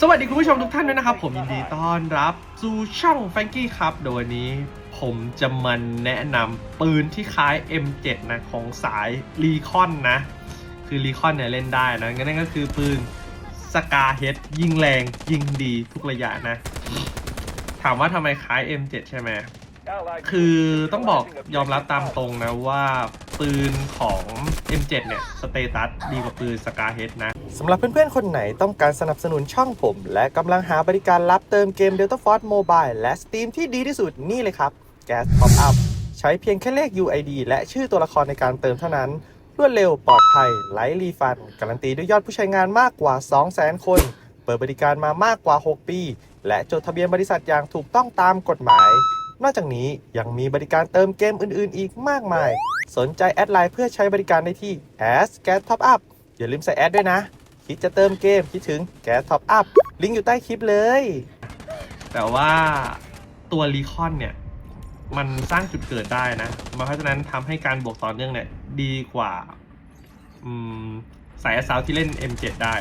สวัสดีคุณผู้ชมทุกท่านด้วยนะครับ ผมยินดีต้อนรับสู่ช่องแฟงกี้ครับโดยวันนี้ผมจะมาแนะนำปืนที่คล้าย M7 นะของสายรีคอนนะ คือรีคอนเนี่ยเล่นได้นะงั้นนั่นก็คือปืนสกาเฮดยิงแรงยิงดีทุกระยะนะ ถามว่าทำไมคล้าย M7 ใช่ไหมคือต้องบอกยอมรับตามตรงนะว่า ปืนของ M7 เนี่ยสเตตัสดีกว่าปืนสกาเฮดนะสำหรับเพื่อนๆ คนไหนต้องการสนับสนุนช่องผม และกำลังหาบริการรับเติมเกม Delta Force Mobile และ Steam ที่ดีที่สุดนี่เลยครับ Gas Top Up ใช้เพียงแค่เลข UID และชื่อตัวละครในการเติมเท่านั้น รวดเร็วปลอดภัยไร้รีฟัน การันตีด้วยยอดผู้ใช้งานมากกว่า 200,000 คน เปิดบริการมามากกว่า 6 ปี และจดทะเบียนบริษัทอย่างถูกต้องตามกฎหมาย นอกจากนี้ยังมีบริการเติมเกมอื่นๆ อีกมากมาย สนใจแอดไลน์เพื่อใช้บริการได้ที่ a s Gas Top Up อย่าลืมใส่แอดด้วยนะ คิดจะเติมเกมคิดถึงแก๊สท็อปอัพลิงก์อยู่ใต้คลิปเลย แต่ว่าตัวรีคอนเนี่ย มันสร้างจุดเกิดได้นะ เพราะฉะนั้นทำให้การบวกต่อเนื่องเนี่ย ดีกว่าอืมสายอสาวที่เล่น M7 ได้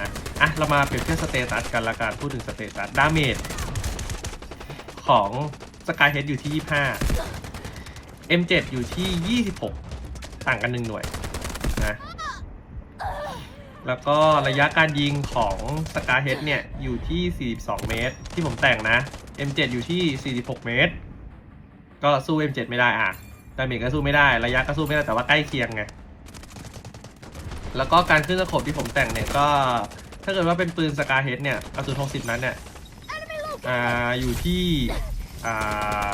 นะอะ เรามาเปรียบเทียบสเตตัสกันละกันพูดถึงสเตตัสดาเมจของ สกายเฮดอยู่ที่ 25 M7 อยู่ที่ 26 ต่างกัน1หน่วยนะแล้วก็ระยะการยิงของสกาเฮดเนี่ย อยู่ที่ 42 เมตร ที่ผมแต่งนะ M7 อยู่ที่ 46 เมตร ก็สู้ M7 ไม่ได้อะดาเมจก็สู้ไม่ได้ ระยะก็สู้ไม่ได้แต่ว่าใกล้เคียงไง แล้วก็การขึ้นสโคปที่ผมแต่งเนี่ยก็ ถ้าเกิดว่าเป็นปืนสกาเฮดเนี่ยกระสุน60 นั้นเนี่ย อ่า อยู่ที่ อ่า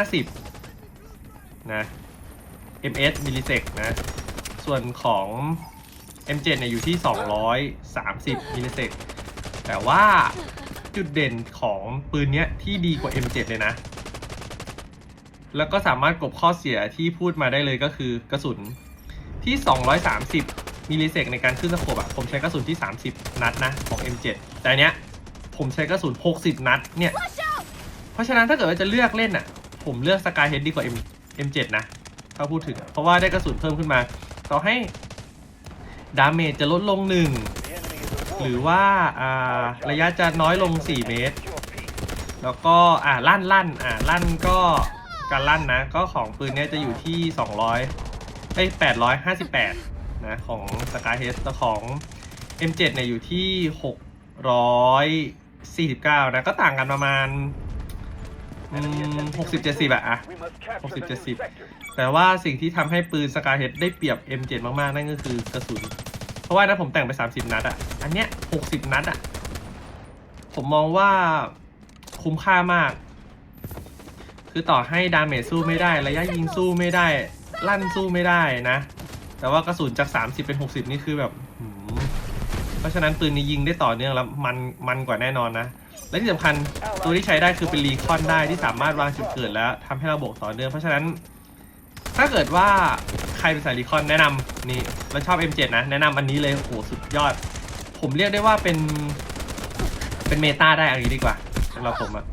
250นะ ms มิลลิเซกนะ ส่วนของ M7 เนี่ยอยู่ที่ 230มิลลิเซกแต่ว่าจุดเด่นของปืนเนี้ยที่ดีกว่า M7 เลยนะ แล้วก็สามารถกลบข้อเสียที่พูดมาได้เลยก็คือกระสุนที่ 230มิลลิเซกในการขึ้นสโคปอะผมใช้กระสุนที่ 30 นัดนะของ M7 แต่อันเนี้ย ผมใช้กระสุน 60 นัดเนี่ย เพราะฉะนั้นถ้าเกิดว่าจะเลือกเล่นอะผมเลือกสกายเฮดดีกว่า M M7 นะถ้าพูดถึง เพราะว่าได้กระสุนเพิ่มขึ้นมา ต่อให้ดาเมจจะลดลงหนึ่งหรือว่าอ่าระยะจะน้อยลง 4 เมตร แล้วก็อ่าลั่นลั่นอ่าลั่นก็การลั่นนะ ก็ของปืนเนี้ยจะอยู่ที่ 200ไอ้858 นะของสกายเฮดแต่ของ M7 เนี่ยอยู่ที่ 49 นะ ก็ต่างกันประมาณอืม60-70อะอะ60-70แต่ว่าสิ่งที่ทำให้ปืนสกาเฮดได้เปรียบ M7 มากๆ นั่นก็คือกระสุน เพราะว่านะผมแต่งไป 30 นัดอะอันเนี้ย 60 นัดอะผมมองว่าคุ้มค่ามาก คือต่อให้ดาเมจสู้ไม่ได้ ระยะยิงสู้ไม่ได้ ลั่นสู้ไม่ได้นะ แต่ว่ากระสุนจาก 30 เป็น 60 นี่คือแบบ เพราะฉะนั้นปืนนี้ยิงได้ต่อเนื่องแล้วมันมันกว่าแน่นอนนะ และที่สำคัญตัวที่ใช้ได้คือเป็นรีคอนได้ที่สามารถวางจุดเกิดแล้วทำให้เราบวกต่อเนื่องเพราะฉะนั้น ถ้าเกิดว่าใครเป็นสายรีคอนแนะนำนี่แล้วชอบ M7 นะ แนะนำอันนี้เลยโอ้โหสุดยอด ผมเรียกได้ว่าเป็น เป็นเมตาได้เอันนี้ดีกว่าสำหรับผมอะ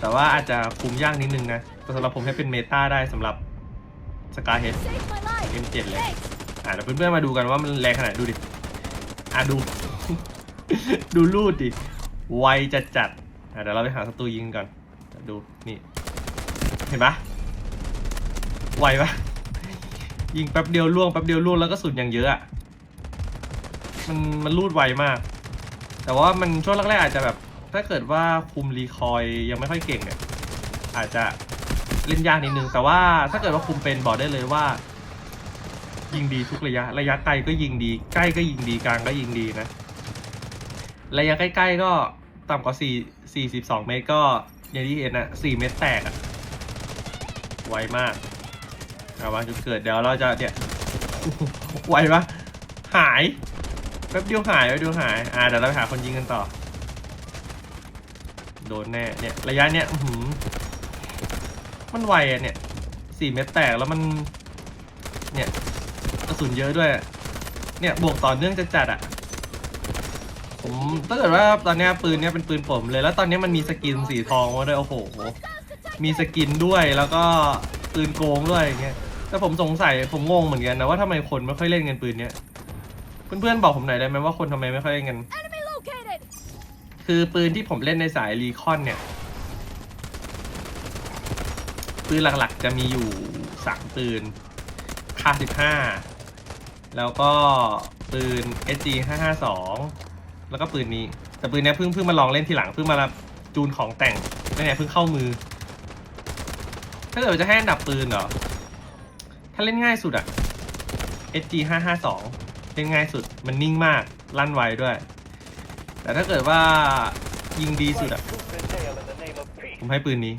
แต่ว่าอาจจะคุมยากนิดนึงนะแต่สำหรับผมให้เป็นเมตาได้สำหรับสกาเฮด M7 เลยอะเดี๋ยวเพื่อนๆมาดูกันว่ามันแรงขนาดไหนดูดิ อะดู ดูรูดดิ ไวจัดจัดอะเดี๋ยวเราไปหาศัตรูยิงก่อน ดูนี่ เห็นปะไวปะยิงแป๊บเดียวล่วงแป๊บเดียวล่วงแล้วก็สุดอย่างเยอะอะมันมันรูดไวมาก แต่ว่ามันช่วงแรกๆอาจจะแบบ ถ้าเกิดว่าคุมรีคอยยังไม่ค่อยเก่งเนี่ยอาจจะเล่นยากนิดนึงแต่ว่าถ้าเกิดว่าคุมเป็นบอกได้เลยว่า ยิงดีทุกระยะ ระยะไกลก็ยิงดี ใกล้ก็ยิงดีกลางก็ยิงดีนะ ระยะใกล้ๆก็ต่ำกว่า4 42 เมตรก็อย่างที่เห็นอะ4เมตรแตกอะไวมากเอาวางจุดเกิดเดี๋ยวเราจะเนี่ยไวปะหายแป๊บเดียวหายแป๊บเดียวหายอ่าเดี๋ยวเราไปหาคนยิงกันต่อ โดนแน่เนี่ยระยะเนี้ยหือมันไวอะเนี่ย4เมตรแตกแล้วมัน เนี่ย ระสุนเยอะด้วย เนี่ยบวกต่อเนื่องจะจัดอะผมถ้าเกิดว่าตอนนี้ปืนเนี้ยเป็นปืนผมเลย แล้วตอนนี้มันมีสกินสีทองมาด้วยโอ้โห มีสกินด้วยแล้วก็ปืนโกงด้วยอย่างเงี้ยแต่ผมสงสัยผมงงเหมือนกันนะว่าทำไมคนไม่ค่อยเล่นกันปืนเนี้ยเพื่อนๆบอกผมหน่อยได้ไหมว่าคนทำไมไม่ค่อยเล่นกัน คือปืนที่ผมเล่นในสายรีคอนเนี่ยปืนหลักๆจะมีอยู่สามปืนคาสิบห้า แล้วก็ปืน SG ห้าห้าสองแล้วก็ปืนนี้ แต่ปืนเนี้ยเพิ่งเพิ่งมาลองเล่นทีหลังเพิ่งมาจูนของแต่งไม่เนี่ยเพิ่งเข้ามือ ถ้าเกิดจะให้อันดับปืนเหรอ ถ้าเล่นง่ายสุดอะ SG ห้าห้าสองเล่นง่ายสุดมันนิ่งมากลั่นไวด้วย แต่ถ้าเกิดว่ายิงดีสุดอะผมให้ปืนนี้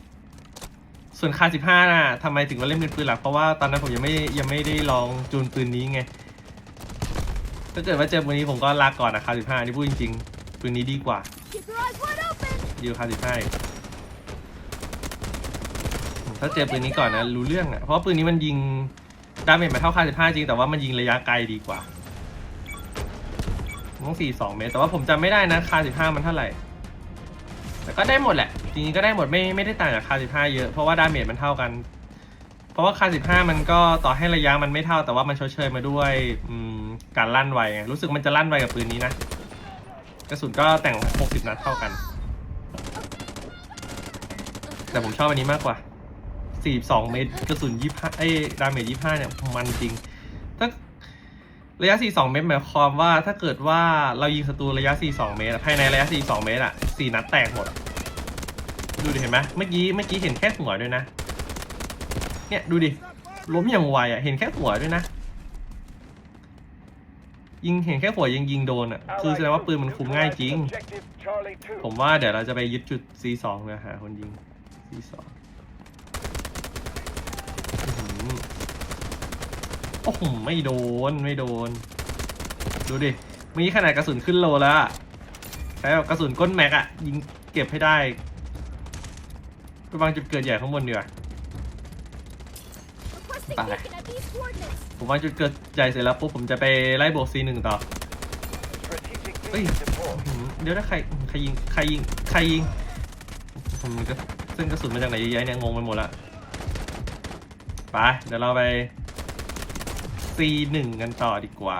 ส่วนคาสิบห้าน่ะทำไมถึงมาเล่นเป็นปืนหลักเพราะว่าตอนนั้นผมยังไม่ยังไม่ได้ลองจูนปืนนี้ไง ถ้าเกิดว่าเจอปืนนี้ผมก็ลากก่อนนะคาสิบห้านี่พูดจริงๆปืนนี้ดีกว่า Keep your eyes wide open! ดีกว่าคาสิบห้าถ้าเจอปืนนี้ก่อนนะรู้เรื่องอะเพราะปืนนี้มันยิงดาเมจมันเท่าคาสิบห้าจริงแต่ว่ามันยิงระยะไกลดีกว่าต้องสี่สองเมตรแต่ว่าผมจำไม่ได้นะคาสิท้ามันเท่าไหร่ แต่ก็ได้หมดแหละจริงๆก็ได้หมดไม่ไม่ได้ต่างจากคาสิท้าเยอะเพราะว่าดาเมจมันเท่ากัน เพราะว่าคาสิบห้ามันก็ต่อให้ระยะมันไม่เท่าแต่ว่ามันชดเชยมาด้วยอืมการลั่นไวไงรู้สึกมันจะลั่นไวกับปืนนี้นะ กระสุนก็แต่งหกสิบนัดเท่ากัน แต่ผมชอบอันนี้มากกว่า 42 เมตรกระสุน25ไอ้ดาเมจ25 เนี่ยมันจริง ถ้าระยะ 42 เมตรหมายความว่าถ้าเกิดว่าเรายิงศัตรูระยะ 42 เมตรภายในระยะ 42 เมตรอะ4นัดแตกหมด ดูดิเห็นไหมเมื่อกี้เมื่อกี้เห็นแค่หัวด้วยนะ เนี่ยดูดิ ล้มอย่างไวอะเห็นแค่หัวด้วยนะ ยิงเห็นแค่หัวยังยิงโดนอะคือแสดงว่าปืนมันคุมง่ายจริง ผมว่าเดี๋ยวเราจะไปยึดจุด C2 เลยหาคนยิง C2 อื้อหือโอ้โหไม่โดนไม่โดน ดูดิเมื่อกี้ขนาดกระสุนขึ้นโลแล้วอะใช้แบบกระสุนก้นแม็กอะยิงเก็บให้ได้ไปวางจุดเกิดใหญ่ข้างบนดีกว่า Requesting Bye. beacon at these coordinates! ผมวางจุดเกิดใหญ่เสร็จแล้วปุ๊บผมจะไปไล่บวก C1 ต่อเฮ้ยอื้อหือเดี๋ยวนะใครใครยิงใครยิงใครยิงผมก็เส้นกระสุนมาจากไหนเยอะแยะเนี่ยงงไปหมดละไปเดี๋ยวเราไป C1 กันต่อดีกว่า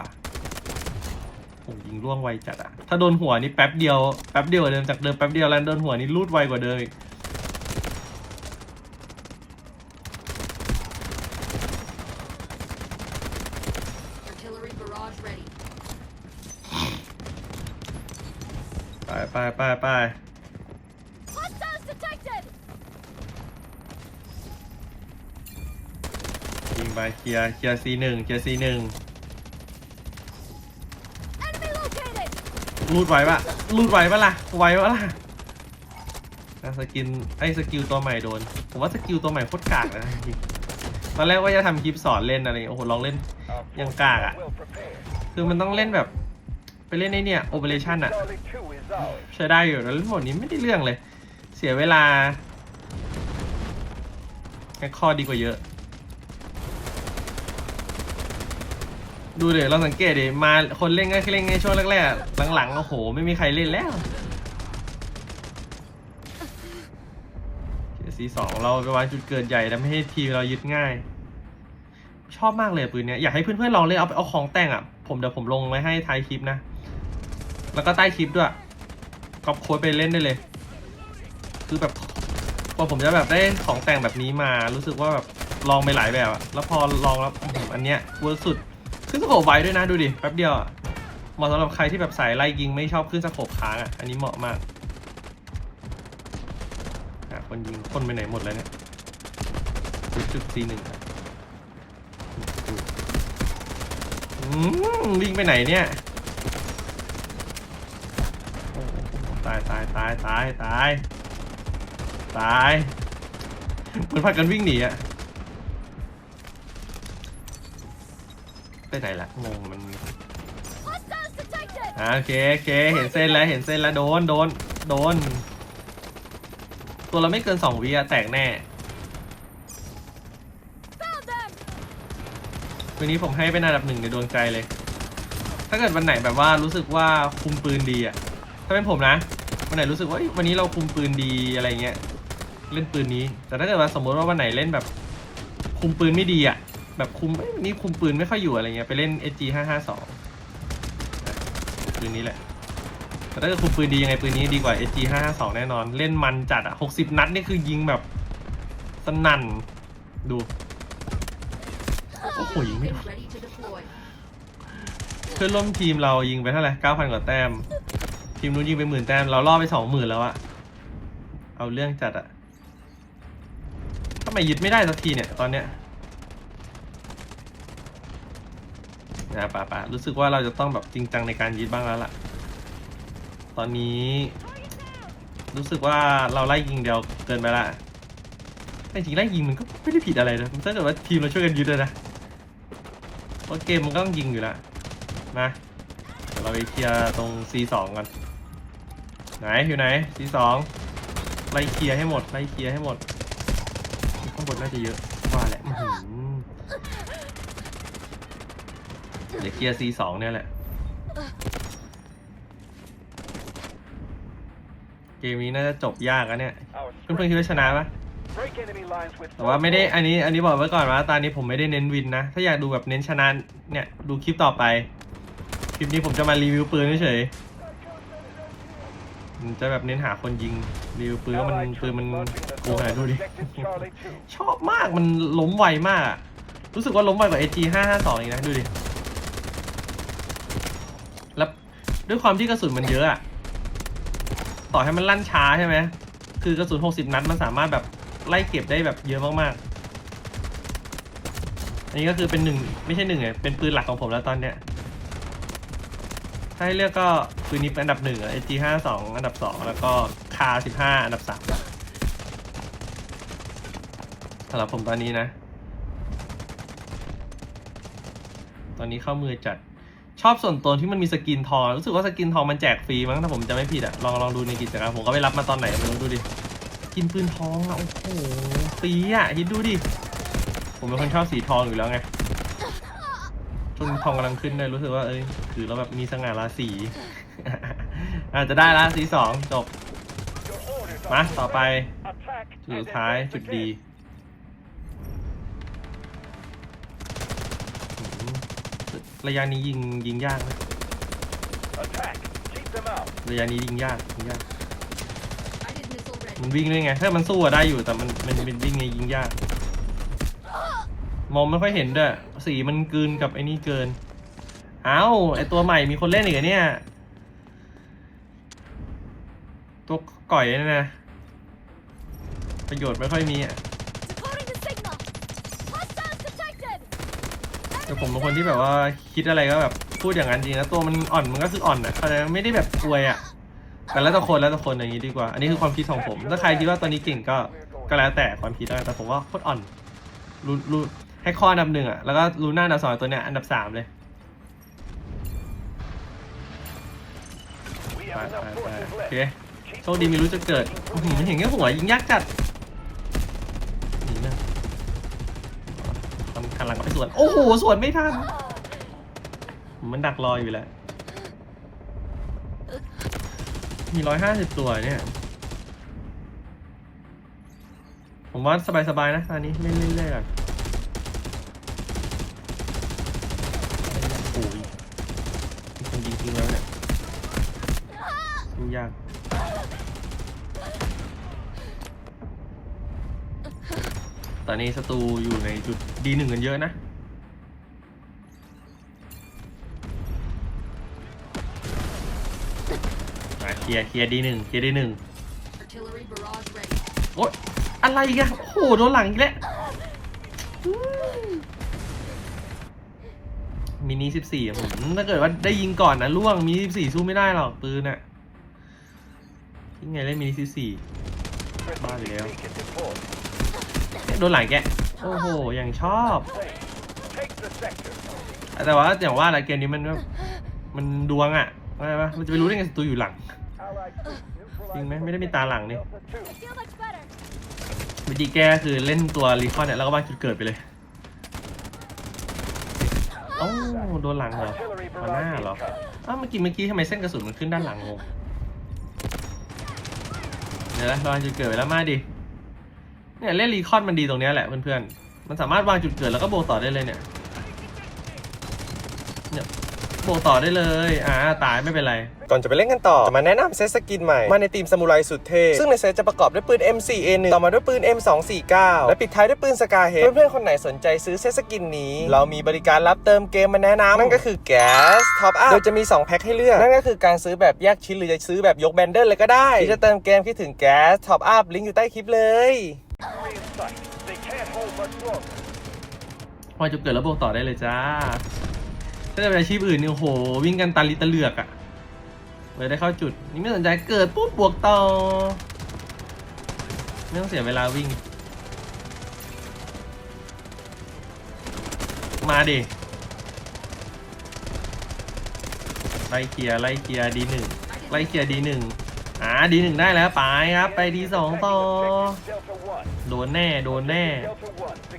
โอ้ยิงร่วงไวจัดอะถ้าโดนหัวนี่แป๊บเดียวแป๊บเดียวกว่าเดิมจากเดิมแป๊บเดียวแล้วโดนหัวนี่รูดไวกว่าเดิมอีก Artillery barrage ready. ไปไปไปไป Hostiles detected! ยิงไปเคลียร์เคลียร์ C1 เคลียร์ C1 Enemy located! รูดไวปะรูดไวปะล่ะไวปะล่ะอะสกินไอ้สกิลตัวใหม่โดนผมว่าสกิลตัวใหม่โคตรกากเลยนะจริงๆตอนแรกว่าจะทำคลิปสอนเล่นอะไรอย่างเงี้ยโอ้โหลองเล่นยังกากอะคือมันต้องเล่นแบบ ไปเล่นในเนี่ยโอเปอเรชั่นอะใช้ได้อยู่แล้วเล่นโหมดนี้ไม่ได้เรื่องเลย เสียเวลาแค่ข้อดีกว่าเยอะ ดูเดี๋ยวเราสังเกตดิมาคนเล่นก็เล่นในช่วงแรกๆหลังๆโอ้โห ไม่มีใครเล่นแล้วซีสองเราไปวางจุดเกิดใหญ่ทำให้ทีมเรายึดง่าย ชอบมากเลยปืนเนี้ยอยากให้เพื่อนๆลองเล่นเอาไปเอาของแต่งอะ ผมเดี๋ยวผมลงไว้ให้ท้ายคลิปนะ แล้วก็ใต้คลิปด้วยก๊อปโค้ดไปเล่นได้เลย คือแบบพอผมจะแบบได้ของแต่งแบบนี้มารู้สึกว่าแบบลองไปหลายแบบอะแล้วพอลองแล้วอื้อหืออันเนี้ยเวิร์สุดขึ้นสโคปไวด้วยนะดูดิแป๊บเดียวอะเหมาะสำหรับใครที่แบบสายไล่ยิงไม่ชอบขึ้นสโคปค้างอะอันนี้เหมาะมากคนยิงคนไปไหนหมดแล้วเนี่ยจุดจุดซีหนึ่งอืมวิ่งไปไหนเนี่ยโอ้โห ตายตายตายตายตายตายเหมือนพากันวิ่งหนีอะไปไหนละงงมันอ่าโอเคโอเคเห็นเส้นแล้วเห็นเส้นแล้วโดนโดนโดน ตัวเราไม่เกินสองวิอะแตกแน่วันนี้ผมให้เป็นอันดับหนึ่งในดวงใจเลย ถ้าเกิดวันไหนแบบว่ารู้สึกว่าคุมปืนดีอะถ้าเป็นผมนะ วันไหนรู้สึกว่าเอ้ยวันนี้เราคุมปืนดีอะไรเงี้ยเล่นปืนนี้ แต่ถ้าเกิดว่าสมมติว่าวันไหนเล่นแบบ คุมปืนไม่ดีอะแบบคุมเอ้ยวันนี้คุมปืนไม่ค่อยอยู่อะไรเงี้ยไปเล่น SG 5 5 2ปืนนี้แหละ แต่ถ้าเกิดคุมปืนดียังไงปืนนี้ดีกว่า SG 5 5 2แน่นอน เล่นมันจัดอะ60นัดนี่คือยิงแบบสนั่นดูโอ้โหยิงไม่โดน Ready to deploy. เพื่อนร่วมทีมเรายิงไปเท่าไหร่9,000 กว่าแต้ม ทีมนู้นยิงไปหมื่นแต้มเราล่อไป20,000แล้วอะเอาเรื่องจัดอะทำไมยึดไม่ได้สักทีเนี่ยตอนเนี้ยนะป่าป่ารู้สึกว่าเราจะต้องแบบจริงจังในการยึดบ้างแล้วล่ะ ตอนนี้ รู้สึกว่าเราไล่ยิงเดียวเกินไปละแต่จริงไล่ยิงมันก็ไม่ได้ผิดอะไรนะถ้าเกิดว่าทีมเราช่วยกันยึดเลยนะเพราะเกมมันก็ต้องยิงอยู่แล้วนะเดี๋ยวเราไปเคลียร์ตรง C2 ก่อน ไหนอยู่ไหน C2 ไล่เคลียร์ให้หมดไล่เคลียร์ให้หมดข้างบนน่าจะเยอะว่าแหละเดี๋ยวเคลียร์ C2 เนี่ยแหละ เกมนี้น่าจะจบยากอะเนี่ยเพื่อนๆคิดว่าชนะปะแต่ว่าไม่ได้อันนี้อันนี้บอกไว้ก่อนว่าตอนนี้ผมไม่ได้เน้นวินนะ ถ้าอยากดูแบบเน้นชนะเนี่ยดูคลิปต่อไป คลิปนี้ผมจะมารีวิวปืนเฉย ๆผมจะแบบเน้นหาคนยิงรีวิวปืนว่ามันปืนมันกูหาดูดิ ชอบมากมันล้มไวมากอะรู้สึกว่าล้มไวกว่า AG 552อีกนะดูดิ แล้วด้วยความที่กระสุนมันเยอะอะต่อให้มันลั่นช้าใช่ไหม คือกระสุน 60 นัดมันสามารถแบบไล่เก็บได้แบบเยอะมากๆ อันนี้ก็คือเป็นหนึ่งไม่ใช่หนึ่งไงเป็นปืนหลักของผมแล้วตอนเนี้ย ถ้าให้เลือกก็ปืนนี้เป็นอันดับหนึ่งเอะ SG 5 2อันดับสองแล้วก็คา15อันดับสามสำหรับผมตอนนี้นะ ตอนนี้เข้ามือจัดชอบส่วนตัวที่มันมีสกินทอง รู้สึกว่าสกินทองมันแจกฟรีมั้งถ้าผมจะไม่ผิดอะลองลองดูในกิจกรรมผมก็ไปรับมาตอนไหนไม่รู้ดูดิกินปืนทองอะโอ้โหฟรีอะคิดดูดิผมเป็นคนชอบสีทองอยู่แล้วไง ช่วงนี้ทองกำลังขึ้นเลยรู้สึกว่าเอ้ยถือแล้วแบบมีสง่าราศี อาจจะได้ละสีสองจบ มาต่อไปจุดสุดท้ายจุดดีอืมระยะนี้ยิงยิงยากนะระยะนี้ยิงยากยิงยาก Guided missile ready. มันวิ่งได้ไงถ้ามันสู้อะได้อยู่แต่มันมันเป็นวิ่งไงยิงยาก มองไม่ค่อยเห็นด้วย สีมันกลืนกับไอ้นี่เกิน เอ้าไอตัวใหม่มีคนเล่นอีกเหรอเนี่ย ตัวก่อยนี่นะ ประโยชน์ไม่ค่อยมีอะ Decoding the signal. Hostiles detected. แต่ผมเป็นคนที่แบบว่าคิดอะไรก็แบบพูดอย่างนั้นจริงนะตัวมันอ่อนมันก็คืออ่อนอะเขาใจไหมไม่ได้แบบกลวยอะแต่แล้วแต่คนแล้วแต่คนอย่างนี้ดีกว่า อันนี้คือความคิดของผม ถ้าใครคิดว่าตอนนี้เก่งก็ก็แล้วแต่ความคิดแล้วแต่ผมว่าโคตรอ่อนรูรู ให้ข้ออันดับหนึ่งอะ แล้วก็รูหน้าอันดับสองตัวเนี้ยอันดับสามเลยไปไปไปโอเคโชคดีไม่รู้จะเกิดอื้อหือเห็นแค่หัวยิงยากจัดนี่นะทำคันหลังก็ไปสวน โอ้โห สวนไม่ทัน มันดักรออยู่แล้วมีร้อยห้าสิบตัวเนี่ย ผมว่าสบายๆนะตอนนี้เล่นเรื่อยๆก่อนโอ้ยมีคนยิงทิ้งแล้วเนี่ย ยุ่งยากตอนนี้ศัตรูอยู่ในจุดดีหนึ่งกันเยอะนะ มาเคลียร์เคลียร์ดีหนึ่งเคลียร์ดีหนึ่ง Artillery barrage ready. โอ๊ยอะไรอีกันโอ้โหโดนหลังอีกแล้วอืมมินิสิบสี่ผมถ้าเกิดว่าได้ยิงก่อนนะล่วงมินิสิบสี่สู้ไม่ได้หรอกปืนอะ ยังไงเล่นมินิสิบสี่บ้าอยู่แล้วเนี่ยโดนหลังแกโอ้โหอย่างชอบแต่ว่าอย่างว่าแหละเกมนี้มันมันดวงอะว่าไงปะมันจะไปรู้ได้ไงศัตรูอยู่หลังจริงไหมไม่ได้มีตาหลังนี่วิธีแก้คือเล่นตัวรีคอนเนี่ยแล้วก็วางจุดเกิดไปเลยโอ้โดนหลังเหรอเอาหน้าเหรออ้าวเมื่อกี้เมื่อกี้ทำไมเส้นกระสุนมันขึ้นด้านหลังงง เดี๋ยวนะวางจุดเกิดไปแล้วมาดิเนี่ยเล่นรีคอนมันดีตรงนี้แหละเพื่อนๆมันสามารถวางจุดเกิดแล้วก็โบกต่อได้เลยเนี่ยเนี่ย บวกต่อได้เลยอ่าตายไม่เป็นไร ก่อนจะไปเล่นกันต่อ จะมาแนะนำเซตสกินใหม่ มาในทีมซามูไรสุดเท่ ซึ่งในเซตจะประกอบด้วยปืน M4A1 ต่อมาด้วยปืน M249 และปิดท้ายด้วยปืนสกาเฮดเพื่อนๆคนไหนสนใจซื้อเซตสกินนี้ เรามีบริการรับเติมเกมมาแนะนำนั่นก็คือ Gas Top Up โดยจะมี 2 แพ็คให้เลือกนั่นก็คือการซื้อแบบแยกชิ้นหรือจะซื้อแบบยกแบนเดิลเลยก็ได้ที่จะเติมเกมคิดถึง Gas Top Up ลิงก์อยู่ใต้คลิปเลยพอจุดเกิดแล้วบวกต่อได้เลยจ้า ถ้าเป็นอาชีพอื่นนี่โอ้โห วิ่งกันตาลิตะเลือกอะเลยได้เข้าจุด นี่ไม่สนใจเกิดปุ๊บบวกต่อ ไม่ต้องเสียเวลาวิ่ง มาดิไล่เคลียร์ไล่เคลียร์ดีหนึ่งไล่เคลียร์ดีหนึ่งอ่าดีหนึ่งได้แล้วไปครับ ไปดีสองต่อ โดนแน่โดนแน่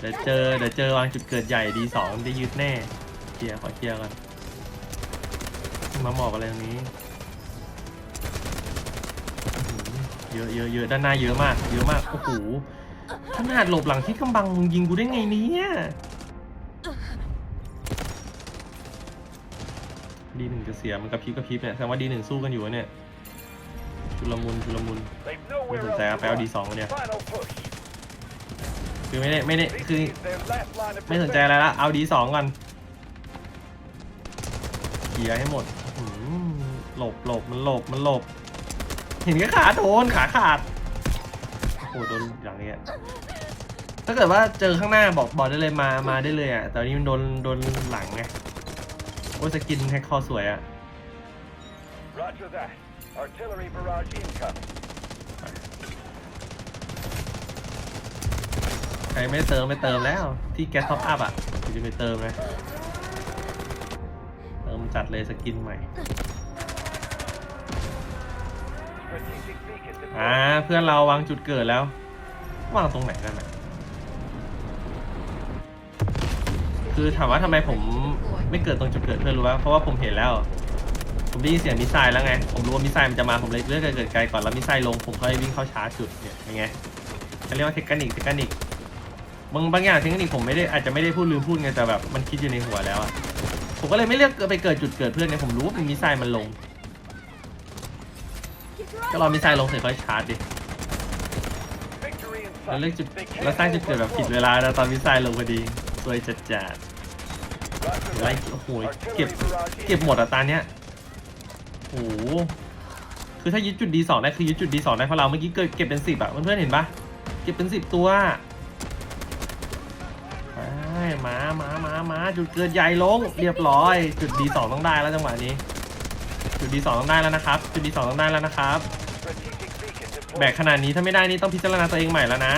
เดี๋ยวเจอเดี๋ยวเจอวางจุดเกิดใหญ่ดีสองได้ยึดแน่ เคลียร์ขอเคลียร์ก่อนมาหมอบอะไรตรงนี้เยอะเยอะเยอะด้านหน้าเยอะมาก เยอะมากโอ้โหขนาดหลบหลังที่กำบังมึงยิงกูได้ไงเนี่ยดีหนึ่งจะเสียมันกระพริบกระพริบเนี่ยแสดงว่าดีหนึ่งสู้กันอยู่เนี่ยชุลมุนชุลมุนไม่สนใจเอาไปเอาดีสองเนี่ยคือไม่ได้ไม่ได้คือไม่สนใจอะไรแล้วละเอาดีสองก่อน เคลียร์ให้หมดอื้อหือหลบหลบมันหลบมันหลบ เห็นแค่ขาโดนขาขาด โอ้โหโดนอย่างเงี้ย ถ้าเกิดว่าเจอข้างหน้าบอกบอกได้เลยมา มาได้เลยอะ แต่อันนี้มันโดนโดนหลังไง โอ้ยสกินแฮกคอสวยอะใครไม่เติมไม่เติมแล้ว ที่แก๊สท็อปอัพอะกูจะไปเติมนะเติม จัดเลยสกินใหม่ อ่าเพื่อนเราวางจุดเกิดแล้ว วางตรงไหนกันนะคือถามว่าทำไมผมไม่เกิดตรงจุดเกิดเพื่อนรู้ป่ะเพราะว่าผมเห็นแล้ว ผมได้ยินเสียงมิสไซล์แล้วไง ผมรู้ว่ามิสไซล์มันจะมาผมเลยเลือกเกิดไกลก่อนแล้วมิสไซล์ลงผมค่อยวิ่งเข้าชาร์จจุดเนี่ยยังไงเขาเรียกว่าเทคนิคเทคนิคบางบางอย่างเทคนิคผมไม่ได้อาจจะไม่ได้พูดลืมพูดไงแต่แบบมันคิดอยู่ในหัวแล้วอะ ผมก็เลยไม่เลือกไปเกิดจุดเกิดเพื่อนเนี่ยผมรู้ว่ามีมิสไซล์มันลง ก็รอมิสไซล์ลงเสร็จค่อยชาร์จดิแล้วเลือกจุดแล้วสร้างจุดเกิดแบบผิดเวลาแล้วตอนมิสไซล์ลงพอดีสวยจัดจัดไล่โอ้โหเก็บเก็บหมดอะตาเนี้ยโอ้โหคือถ้ายึดจุดดีสองได้คือยึดจุดดีสองได้เพราะเราเมื่อกี้เกิดเก็บเป็นสิบอะเพื่อนๆเห็นปะเก็บเป็นสิบตัว มามามามาจุดเกิดใหญ่ลง เรียบร้อย จุดดีสองต้องได้แล้วจังหวะนี้ จุดดีสองต้องได้แล้วนะครับ จุดดีสองต้องได้แล้วนะครับ แบกขนาดนี้ถ้าไม่ได้นี่ต้องพิจารณาตัวเองใหม่แล้วนะ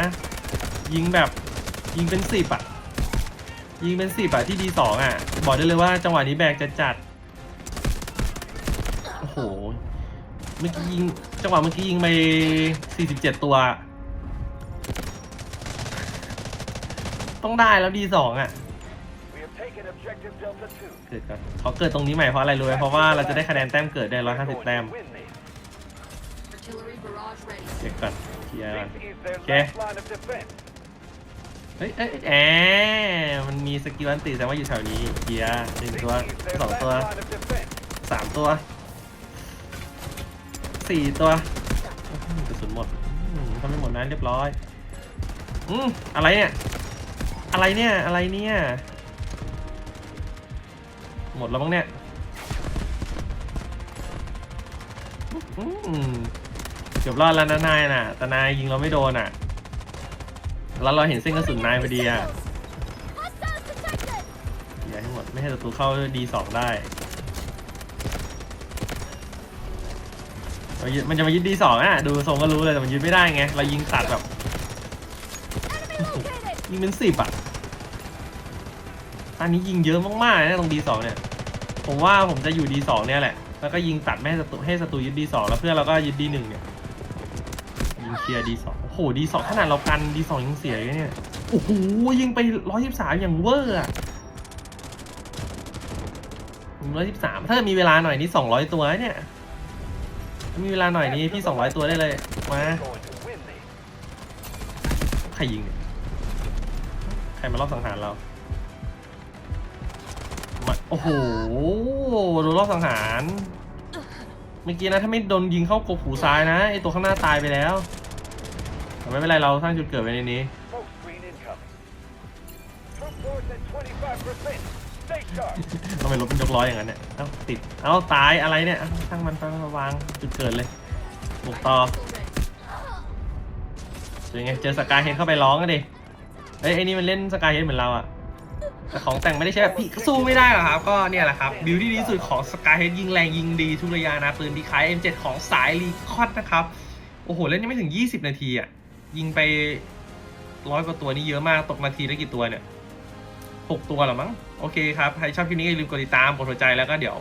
ยิงแบบยิงเป็นสิบอะยิงเป็นสิบอะที่ดีสองอะบอกได้เลยว่าจังหวะนี้แบกจะจัด โอ้โห เมื่อกี้ยิงจังหวะเมื่อกี้ยิงไปสี่สิบเจ็ดตัว ต้องได้แล้วดีสองอะเกิดก่อนเขาเกิดตรงนี้ใหม่เพราะอะไรรู้ไหมเพราะว่าเราจะได้คะแนนแต้มเกิดได้ร้อยห้าสิบแต้ม Artillery barrage ready. เช็คก่อนเคลียร์ก่อนโอเคเฮ้ยเอ้ยแอมมันมีสกิลอันติแสดงว่าอยู่แถวนี้เคลียร์หนึ่งตัวสองตัวสามตัวสี่ตัวอื้อหือกระสุนหมดอืมทำไม่หมดนะเรียบร้อย อืมอะไรเนี่ย อะไรเนี่ย อะไรเนี่ย หมดแล้วมั้งเนี่ยเกือบรอดแล้วนะนายน่ะ แต่นายยิงเราไม่โดนอะ แล้วเราเห็นเส้นกระสุนนายพอดีอะอย่าให้หมด ไม่ให้ศัตรูเข้าดีสองได้มันจะมายึดดีสองอะ ดูทรงก็รู้เลยแต่มันยึดไม่ได้ไง เรายิงตัดแบบ ยิงเป็นสิบอะอันนี้ยิงเยอะมากๆนะตรงดีสองเนี่ย ผมว่าผมจะอยู่ดีสองเนี่ยแหละ แล้วก็ยิงตัดไม่ให้ศัตรูให้ศัตรูยึดดีสองแล้วเพื่อนเราก็ยึดดีหนึ่งเนี่ย ยิงเคลียร์ดีสองโอ้โหดีสองขนาดเรากันดีสองยังเสียเลยเนี่ย โอ้โหยิงไปร้อยสิบสามอย่างเวอร์อะร้อยสิบสามถ้ามีเวลาหน่อยนี่สองร้อยตัวเนี่ย มีเวลาหน่อยนี่พี่สองร้อยตัวได้เลย มาใครยิงเนี่ย ใครมารอบสังหารเรามาโอ้โหโดนรอบสังหาร เมื่อกี้นะถ้าไม่โดนยิงเข้ากกหูซ้ายนะไอตัวข้างหน้าตายไปแล้วแต่ไม่เป็นไรเราสร้างจุดเกิดไว้ในนี้ ทำไมรถเป็นยกล้ออย่างนั้นเนี่ย เอ้าติด เอ้าตายอะไรเนี่ยเอ้าช่างมันไปวางจุดเกิดเลยบุกต่อเป็นไงเจอสกายเฮดเข้าไปร้องกันดิ เอ้ยไอ้นี่มันเล่นสกายเฮดเหมือนเราอะแต่ของแต่งไม่ได้ใช่แบบพี่สู้ไม่ได้หรอกครับ ก็เนี่ยแหละครับบิวที่ดีที่สุดของสกายเฮดยิงแรงยิงดีทุกระยะนะปืนดีคาย M7 ของสายรีคอดนะครับ โอ้โห เล่นยังไม่ถึง 20 นาทีอะยิงไปร้อยกว่าตัวนี่เยอะมากตกนาทีได้กี่ตัวเนี่ยหกตัวหรอมั้งโอเคครับใครชอบคลิปนี้อย่าลืมกดติดตามกดหัวใจแล้วก็เดี๋ยว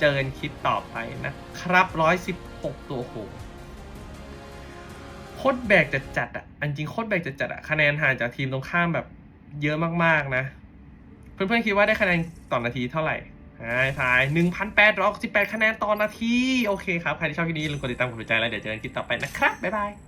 เจอกันคลิปต่อไปนะครับร้อยสิบหกตัวโห ตรแบกจัดจัดอะอันจริงโคตรแบกจัดจัดอะคะแนนห่างจากทีมตรงข้ามแบบเยอะมากๆนะ เพื่อนๆคิดว่าได้คะแนนต่อนาทีเท่าไหร่ทายหนึ่งพันแปดร้อยสิบแปดคะแนนต่อนาที โอเคครับ ใครที่ชอบคลิปนี้อย่าลืมกดติดตามกดหัวใจแล้วเดี๋ยวเจอกันคลิปต่อไปนะครับ บ๊ายบาย